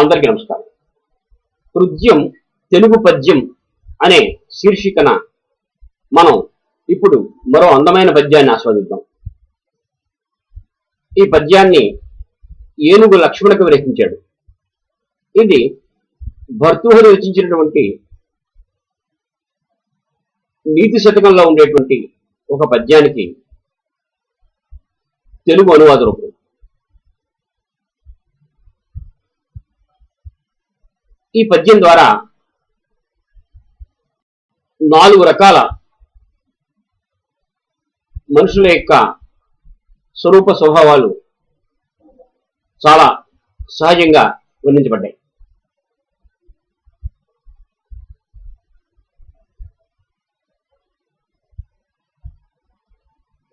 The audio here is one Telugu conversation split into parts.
అందరికీ నమస్కారం. హృద్యం తెలుగు పద్యం అనే శీర్షికన మనం ఇప్పుడు మరో అందమైన పద్యాన్ని ఆస్వాదిద్దాం. ఈ పద్యాన్ని ఏనుగు లక్ష్మణకు రచించాడు ఇది భర్తృహరి రచించినటువంటి నీతి శతకంలో ఉండేటువంటి ఒక పద్యానికి తెలుగు అనువాద రూపం. ఈ పద్యం ద్వారా నాలుగు రకాల మనుషుల యొక్క స్వరూప స్వభావాలు చాలా సహజంగా వర్ణించబడ్డాయి.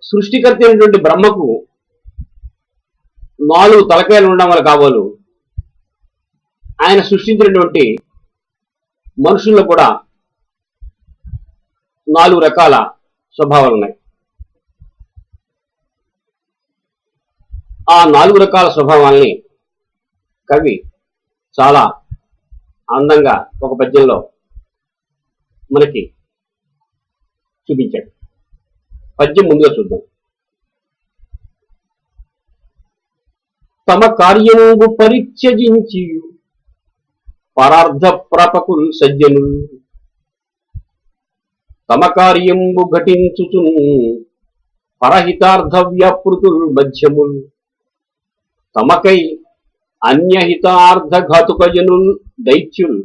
సృష్టికర్త అయినటువంటి బ్రహ్మకు నాలుగు తలకాయలు ఉండడం వల్ల కాబోలు ఆయన సృష్టించినటువంటి మనుషుల్లో కూడా నాలుగు రకాల స్వభావాలు ఉన్నాయి. ఆ నాలుగు రకాల స్వభావాల్ని కవి చాలా అందంగా ఒక పద్యంలో మనకి చూపించాడు. పద్యం ముందుగా చూద్దాం. తమ కార్యము పరిత్యజించియు పరార్థ ప్రపకుల్ సజ్జనులు తమ కార్యంబు ఘటించుచును పరహితార్థ వ్యాపృతుల్ మధ్యముల్ తమకై అన్యహితార్థ ఘాతుకజనుల్ దైత్యుల్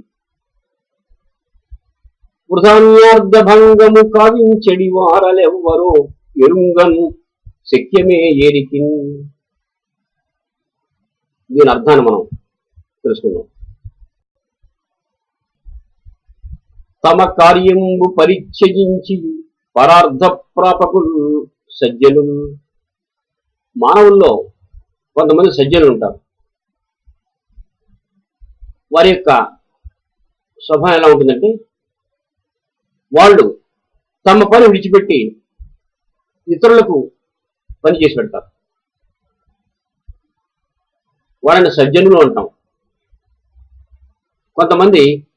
వృధాన్యార్థ భంగము కావించడి వారలెవ్వరో ఎరుంగను శక్యమే ఏరికిన్. దీని అర్థాన్ని మనం తెలుసుకుందాం. తమ కార్యంబు పరిత్యజించి పరార్థ ప్రాపకులు సజ్జలు మానవుల్లో కొంతమంది సజ్జలు ఉంటారు వారి యొక్క స్వభావం ఎలా ఉంటుందంటే వాళ్ళు తమ పని విడిచిపెట్టి ఇతరులకు పని చేసి పెడతారు. వాళ్ళని సజ్జనులు అంటాం. కొంతమంది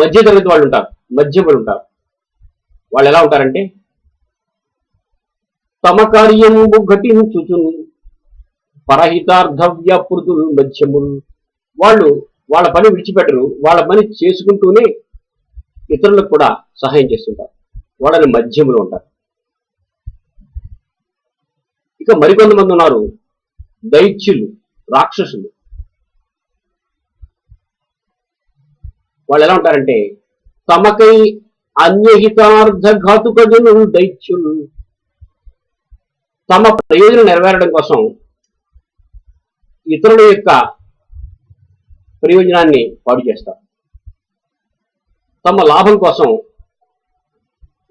మధ్యతరగతి వాళ్ళు ఉంటారు మధ్యములు ఉంటారు. వాళ్ళు ఎలా ఉంటారంటే తమ కార్యము ఘటించుచును పరహితార్థ వ్యాపృతులు మధ్యములు. వాళ్ళు వాళ్ళ పని విడిచిపెట్టరు వాళ్ళ పని చేసుకుంటూనే ఇతరులకు కూడా సహాయం చేస్తుంటారు. వాళ్ళని మధ్యములు ఉంటారు. ఇక మరికొంతమంది ఉన్నారు దైత్యులు రాక్షసులు. వాళ్ళు ఎలా ఉంటారంటే తమకై అన్యహితార్థ ఘాతుకజులు దైత్యులు. తమ ప్రయోజనం నెరవేరడం కోసం ఇతరుల యొక్క ప్రయోజనాన్ని పాడు చేస్తారు. తమ లాభం కోసం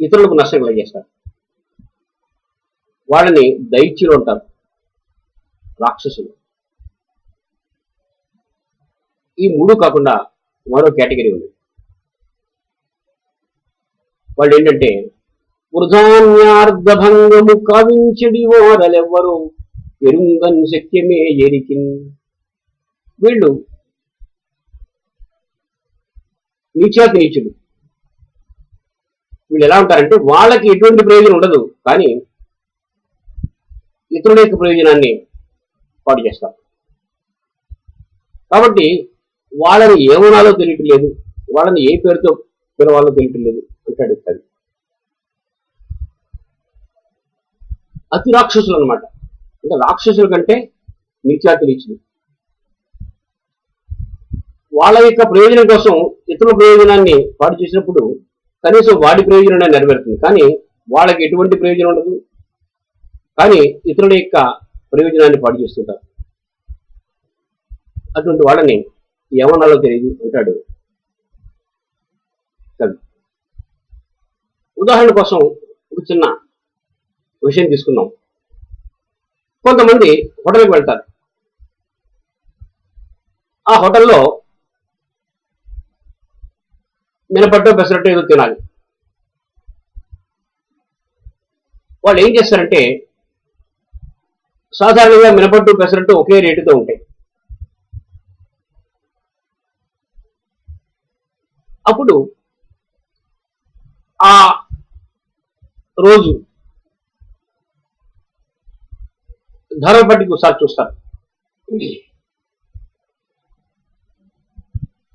ఇతరులకు నష్టం కలిగేస్తారు వాళ్ళని దైత్యులు అంటారు. రాక్షసులు. ఈ మూడు కాకుండా మరో కేటగిరీ ఉంది. వాళ్ళు ఏంటంటే వృధాన్యార్ధభంగము కావించడి వారలెవ్వరు ఎరుంగన్ శక్యమే ఎరికిన్ వీళ్ళు నీచాతి నీచుడు వీళ్ళు ఎలా ఉంటారంటే వాళ్ళకి ఎటువంటి ప్రయోజనం ఉండదు కానీ ఇతరుల యొక్క ప్రయోజనాన్ని పాటు చేస్తారు. కాబట్టి వాళ్ళని ఏమనాలో తెలియటం లేదు వాళ్ళని ఏ పేరుతో పిలవాలో తెలియట్లేదు అంటాడు కవి అతి రాక్షసులు అనమాట అంటే రాక్షసుల కంటే నీచాతి ఇచ్చింది. వాళ్ళ యొక్క ప్రయోజనం కోసం ఇతరుల ప్రయోజనాన్ని పాటు చేసినప్పుడు కనీసం వాడి ప్రయోజనాన్ని నెరవేరుతుంది. కానీ వాళ్ళకి ఎటువంటి ప్రయోజనం ఉండదు. కానీ ఇతరుల యొక్క ప్రయోజనాన్ని పాటు చేస్తుంటారు. అటువంటి వాళ్ళని ఏమన్నాలో తెలియదు అంటాడు ఉదాహరణ కోసం ఒక చిన్న విషయం తీసుకున్నాం కొంతమంది హోటల్కి వెళ్తారు. ఆ హోటల్లో మినపట్టు పెసరట్టు ఏదో తినాలి. వాళ్ళు ఏం చేస్తారంటే సాధారణంగా మినపట్టు పెసరట్టు ఒకే రేటుతో ఉంటాయి. అప్పుడు ఆ రోజు ధర బట్టి ఒకసారి చూస్తారు.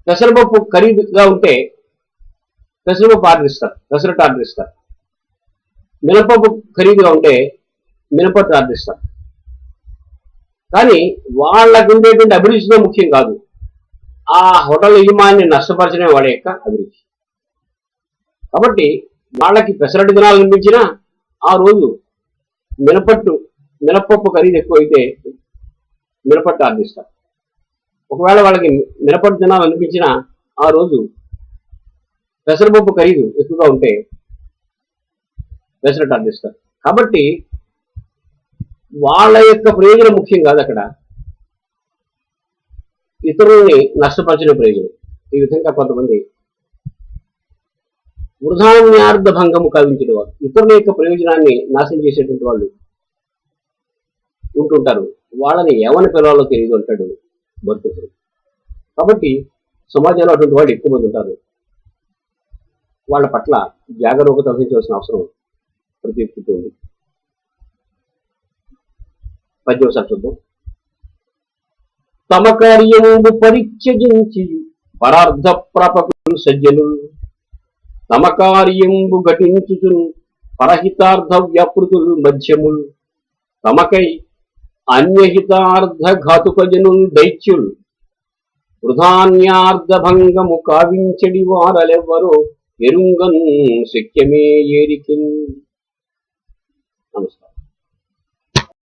పెసరపప్పు ఖరీదుగా ఉంటే పెసరపప్పు ఆర్డర్ ఇస్తారు పెసరట్టు ఆర్డర్ ఇస్తారు. మినపప్పు ఖరీదుగా ఉంటే మినపట్టు ఆర్డర్ ఇస్తారు. కానీ వాళ్ళకు ఉండేటువంటి అభిరుచితో ముఖ్యం కాదు. ఆ హోటల్ యజమాని నష్టపరచడమే వాడి యొక్క అభిరుచి. కాబట్టి వాళ్ళకి పెసరటి దినాలు తినాలనిపించినా ఆ రోజు మినపట్టు మినపప్పు ఖరీదు ఎక్కువైతే మినపట్టు ఆర్డిస్తారు ఒకవేళ వాళ్ళకి మినపట్టు తినాలనిపించినా ఆ రోజు పెసరపప్పు ఖరీదు ఎక్కువగా ఉంటే పెసరట్టు ఆర్డిస్తారు కాబట్టి వాళ్ళ యొక్క ప్రయోజనం ముఖ్యం కాదు అక్కడ. ఇతరుల్ని నష్టపరచిన ప్రయోజనం. ఈ విధంగా కొంతమంది వృధాన్యార్థ భంగము కల్పించిన వారు ఇతరుల యొక్క ప్రయోజనాన్ని నాశనం చేసేటువంటి వాళ్ళు ఉంటుంటారు. వాళ్ళని ఎవరిని పిలవాలో తెలియదు అంటాడు భక్తుడు కాబట్టి సమాజంలో అటువంటి వాళ్ళు ఎక్కువ మంది ఉంటారు. వాళ్ళ పట్ల జాగరూకత వహించవలసిన అవసరం ప్రతి వ్యక్తికి ఉంది. పద్యం చూద్దాం. తమ కార్యము పరిత్యజించి పరార్థ ప్రపకులు సజ్జనులు తమ కార్యంబు ఘటించుచును. పరహితార్థ వ్యాపృతులు మధ్యములు. తమకై అన్యహితార్థ ఘాతుకజను దైత్యులు. వృధాన్యార్థ భంగము కావించడి వారలెవ్వరో ఎరుంగన్ శక్యమే ఏరికిన్. నమస్కారం.